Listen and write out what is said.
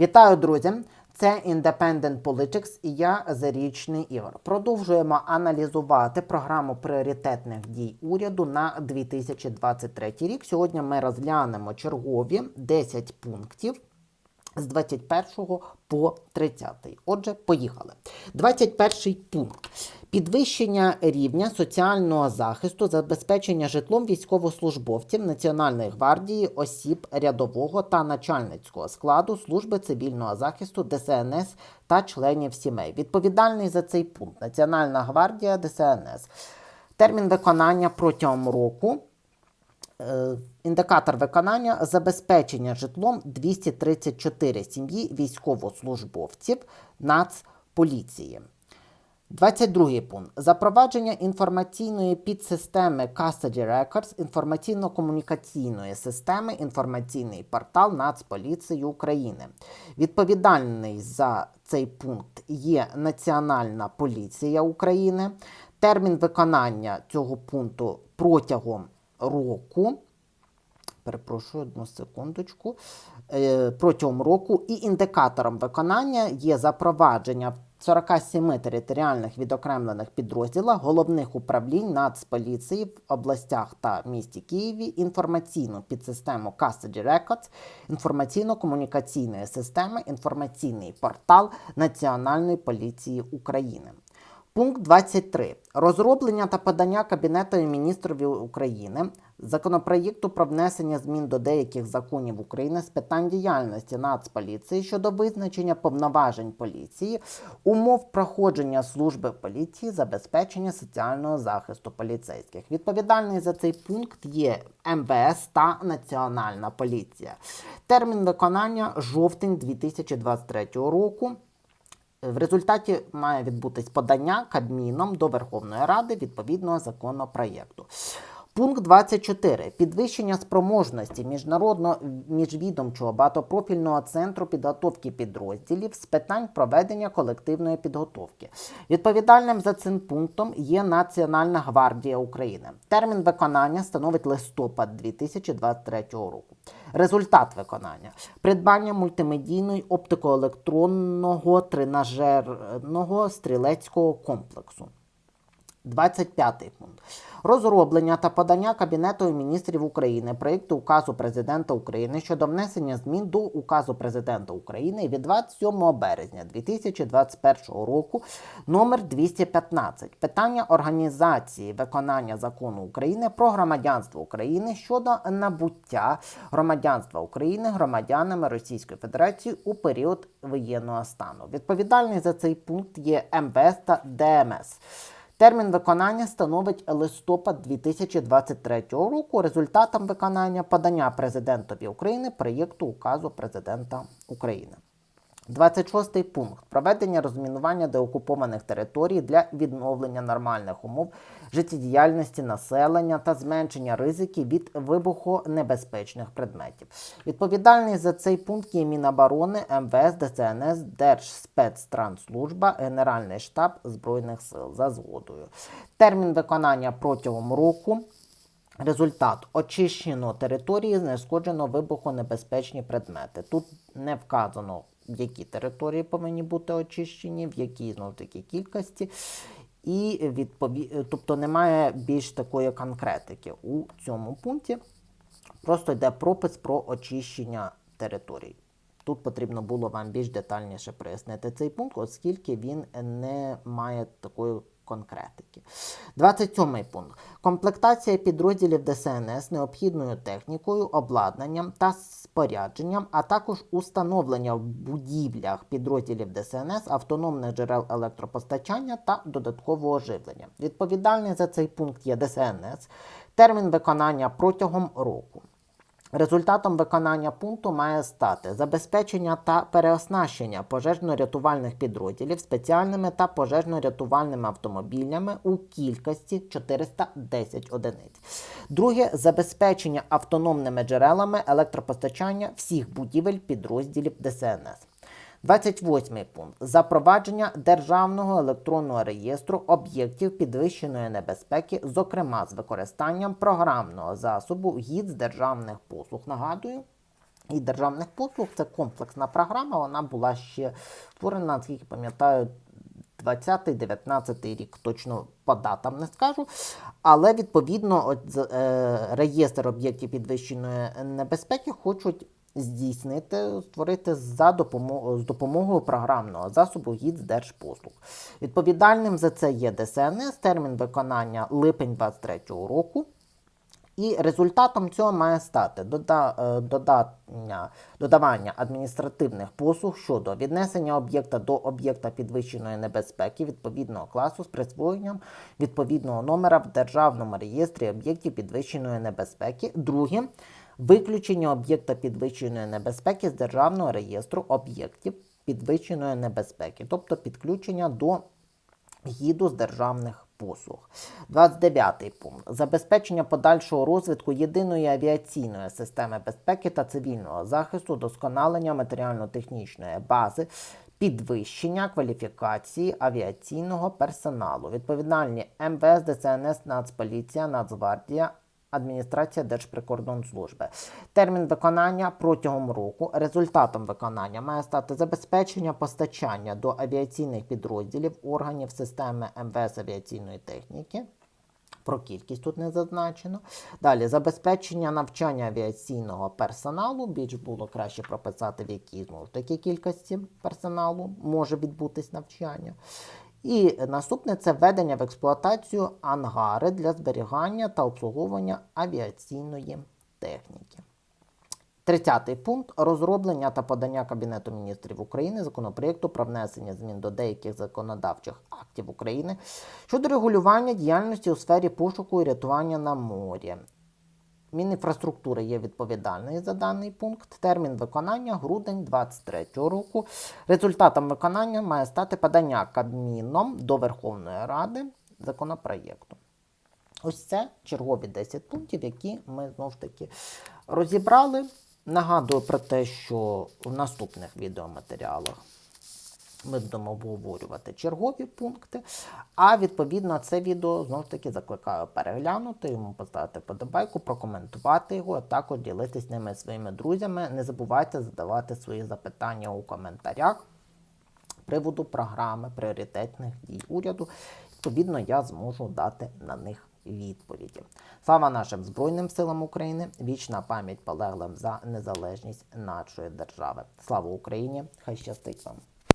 Вітаю, друзі! Це Independent Politics і я Зарічний Ігор. Продовжуємо аналізувати програму пріоритетних дій уряду на 2023 рік. Сьогодні ми розглянемо чергові 10 пунктів з 21 по 30. Отже, поїхали. 21 пункт. Підвищення рівня соціального захисту, забезпечення житлом військовослужбовців Національної гвардії, осіб рядового та начальницького складу служби цивільного захисту ДСНС та членів сімей. Відповідальний за цей пункт Національна гвардія ДСНС. Термін виконання протягом року. Е, Індикатор виконання забезпечення житлом 234 сім'ї військовослужбовців Нацполіції. 22 пункт. Запровадження інформаційної підсистеми Custody Records, інформаційно-комунікаційної системи, інформаційний портал Нацполіції України. Відповідальний за цей пункт є Національна поліція України. Термін виконання цього пункту протягом року. Перепрошую одну секундочку. Е, протягом року і індикатором виконання є запровадження в 47 територіальних відокремлених підрозділах головних управлінь Нацполіції в областях та місті Києві інформаційну підсистему Custody Records, інформаційно-комунікаційної системи, інформаційний портал Національної поліції України. Пункт 23. Розроблення та подання Кабінету міністрів України законопроєкту про внесення змін до деяких законів України з питань діяльності Нацполіції щодо визначення повноважень поліції, умов проходження служби поліції, забезпечення соціального захисту поліцейських. Відповідальний за цей пункт є МВС та Національна поліція. Термін виконання жовтень 2023 року. В результаті має відбутись подання Кабміном до Верховної Ради відповідного законопроєкту. Пункт 24. Підвищення спроможності міжнародного міжвідомчого багатопрофільного центру підготовки підрозділів з питань проведення колективної підготовки. Відповідальним за цим пунктом є Національна гвардія України. Термін виконання становить листопад 2023 року. Результат виконання: придбання мультимедійної оптико-електронного тренажерного стрілецького комплексу. 25 пункт. Розроблення та подання Кабінету міністрів України проєкту указу президента України щодо внесення змін до указу президента України від 27 березня 2021 року номер 215 питання організації виконання закону України про громадянство України щодо набуття громадянства України громадянами Російської Федерації у період воєнного стану. Відповідальний за цей пункт є МВС та ДМС. Термін виконання становить листопад 2023 року. Результатом виконання подання президентові України проєкту указу президента України. 26 пункт проведення розмінування деокупованих територій для відновлення нормальних умов життєдіяльності населення та зменшення ризиків від вибухонебезпечних предметів. Відповідальний за цей пункт є Міноборони, МВС, ДСНС, Держспецтранслужба, Генеральний штаб Збройних сил за згодою. Термін виконання протягом року. Результат очищено території, знешкоджено вибухонебезпечні предмети. Тут не вказано, які території повинні бути очищені, в якій знову таки кількості. І відпові... тобто немає більш такої конкретики у цьому пункті. Просто йде пропис про очищення територій. Тут потрібно було вам більш детальніше прояснити цей пункт, оскільки він не має такої конкретики. 27 пункт. Комплектація підрозділів ДСНС необхідною технікою, обладнанням та спорядженням, а також установлення в будівлях підрозділів ДСНС автономних джерел електропостачання та додаткового живлення. Відповідальний за цей пункт є ДСНС. Термін виконання протягом року. Результатом виконання пункту має стати забезпечення та переоснащення пожежно-рятувальних підрозділів спеціальними та пожежно-рятувальними автомобілями у кількості 410 одиниць. Друге забезпечення автономними джерелами електропостачання всіх будівель підрозділів ДСНС. 28 пункт. Запровадження державного електронного реєстру об'єктів підвищеної небезпеки, зокрема з використанням програмного засобу гід державних послуг. Нагадую, і державних послуг. Це комплексна програма. Вона була ще створена, наскільки пам'ятаю, 20-19 рік, точно по датам не скажу. Але відповідно, от, е, реєстр об'єктів підвищеної небезпеки хочуть здійснити, створити за допомогою, з допомогою програмного засобу ГІД держпослуг. Відповідальним за це є ДСНС, термін виконання липень 2023 року. І результатом цього має стати дода, е, додавання адміністративних послуг щодо віднесення об'єкта до об'єкта підвищеної небезпеки відповідного класу з присвоєнням відповідного номера в Державному реєстрі об'єктів підвищеної небезпеки. Друге виключення об'єкта підвищеної небезпеки з Державного реєстру об'єктів підвищеної небезпеки, тобто підключення до гіду з державних послуг. 29 пункт. Забезпечення подальшого розвитку єдиної авіаційної системи безпеки та цивільного захисту, досконалення матеріально-технічної бази, підвищення кваліфікації авіаційного персоналу. Відповідальні МВС, ДСНС, Нацполіція, Нацгвардія, Адміністрація Держприкордонслужби. Термін виконання протягом року. Результатом виконання має стати забезпечення постачання до авіаційних підрозділів органів системи МВС авіаційної техніки. Про кількість тут не зазначено. Далі забезпечення навчання авіаційного персоналу. Більш було краще прописати, в якій знову ж таки кількості персоналу може відбутись навчання. І наступне це введення в експлуатацію ангари для зберігання та обслуговування авіаційної техніки. 30 пункт розроблення та подання Кабінету міністрів України законопроєкту про внесення змін до деяких законодавчих актів України щодо регулювання діяльності у сфері пошуку і рятування на морі. Мінінфраструктури є відповідальний за даний пункт. Термін виконання грудень 2023 року. Результатом виконання має стати подання Кабміном до Верховної Ради законопроєкту. Ось це чергові 10 пунктів, які ми знову ж таки розібрали. Нагадую про те, що в наступних відеоматеріалах ми будемо обговорювати чергові пункти. А відповідно це відео знову ж таки закликаю переглянути, йому поставити подобайку, прокоментувати його, а також ділитись ними своїми друзями. Не забувайте задавати свої запитання у коментарях з приводу програми пріоритетних дій уряду. Відповідно, я зможу дати на них відповіді. Слава нашим Збройним силам України! Вічна пам'ять полеглим за незалежність нашої держави. Слава Україні! Хай щастить вам!